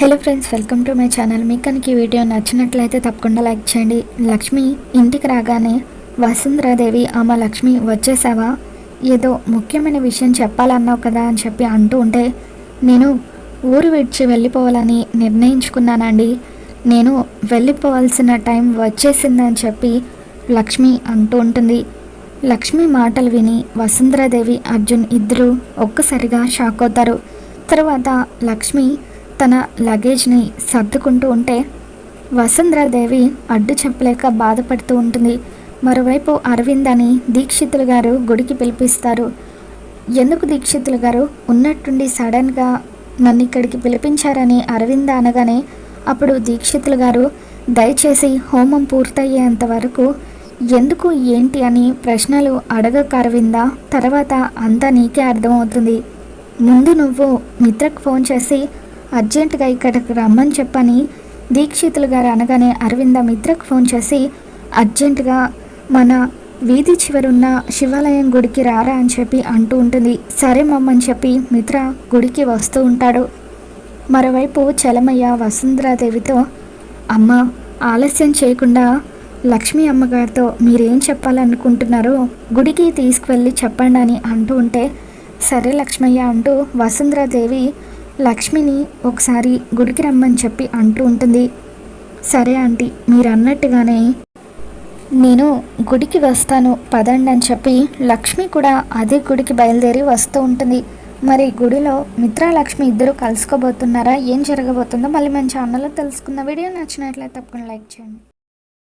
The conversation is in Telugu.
Hello friends welcome to my channel మీకు కనుక ఈ వీడియో నచ్చినట్లయితే తప్పకుండా లైక్ చేయండి. లక్ష్మి ఇంటికి రాగానే వసుంధరాదేవి అమ్మ లక్ష్మి వచ్చేసావా? ఏదో ముఖ్యమైన విషయం చెప్పాలన్నావు కదా అని చెప్పి అంటూ ఉంటే నేను ఊరు విడిచి వెళ్ళిపోవాలని నిర్ణయించుకున్నానండి. నేను వెళ్ళిపోవాల్సిన టైం వచ్చేసిందని చెప్పి లక్ష్మి అంటూ ఉంటుంది. లక్ష్మి మాటలు విని వసుంధరాదేవి అర్జున్ ఇద్దరు ఒక్కసారిగా షాక్ అవుతారు. తర్వాత లక్ష్మి తన లగేజ్ని సర్దుకుంటూ ఉంటే వసుంధరాదేవి అడ్డు చెప్పలేక బాధపడుతూ ఉంటుంది. మరోవైపు అరవింద్ అని దీక్షితులు గారు గుడికి పిలిపిస్తారు. ఎందుకు దీక్షితులు గారు? ఉన్నట్టుండి సడన్గా నన్ను ఇక్కడికి పిలిపించారని అరవింద అనగానే అప్పుడు దీక్షితులు గారు దయచేసి హోమం పూర్తయ్యేంత వరకు ఎందుకు ఏంటి అని ప్రశ్నలు అడగక అరవింద తర్వాత అంతా నీకే అర్థమవుతుంది. ముందు నువ్వు మిత్రకు ఫోన్ చేసి అర్జెంటుగా ఇక్కడికి రమ్మని చెప్పని దీక్షితులు గారు అనగానే అరవింద మిత్రకు ఫోన్ చేసి అర్జెంటుగా మన వీధి చివరున్న శివాలయం గుడికి రారా అని చెప్పి అంటూ ఉంటుంది. సరే మమ్మని చెప్పి మిత్ర గుడికి వస్తూ ఉంటాడు. మరోవైపు చలమయ్య వసుంధరాదేవితో అమ్మ ఆలస్యం చేయకుండా లక్ష్మీ అమ్మగారితో మీరేం చెప్పాలనుకుంటున్నారో? గుడికి తీసుకువెళ్ళి చెప్పండి అని అంటూ ఉంటే సరే లక్ష్మయ్య అంటూ వసుంధరాదేవి లక్ష్మిని ఒకసారి గుడికి రమ్మని చెప్పి అంటూ ఉంటుంది. సరే ఆంటీ మీరు అన్నట్టుగానే నేను గుడికి వస్తాను పదండి అని చెప్పి లక్ష్మి కూడా అదే గుడికి బయలుదేరి వస్తూ ఉంటుంది. మరి గుడిలో మిత్ర లక్ష్మి ఇద్దరు కలుసుకోబోతున్నారా? ఏం జరగబోతుందో మళ్ళీ మన ఛానల్లో తెలుసుకున్న వీడియో నచ్చినట్లయితే తప్పకుండా లైక్ చేయండి.